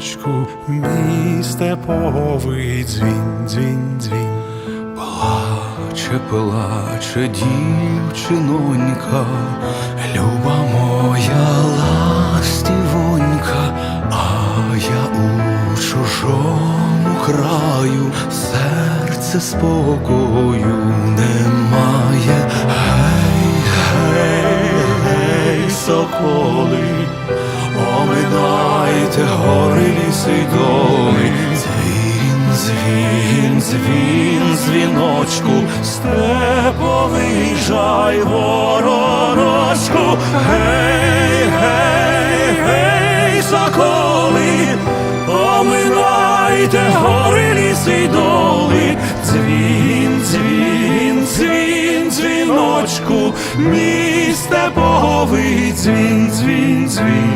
дзвіночку, мій степовий дзвін, дзвін, дзвін. Плаче, плаче дівчинонька, люба моя ластівонька, а я у чужому краю, серце спокою немає. Гей, гей, гей, соколи, оминайте гори ліси й доли. Дзвін, дзвін, дзвін, дзвіночку, степовий жай воророчку. Гей, гей, гей, соколи, оминайте гори ліси й доли. Дзвін, дзвін, дзвін, дзвіночку, мій степовий дзвін, дзвін, дзвін.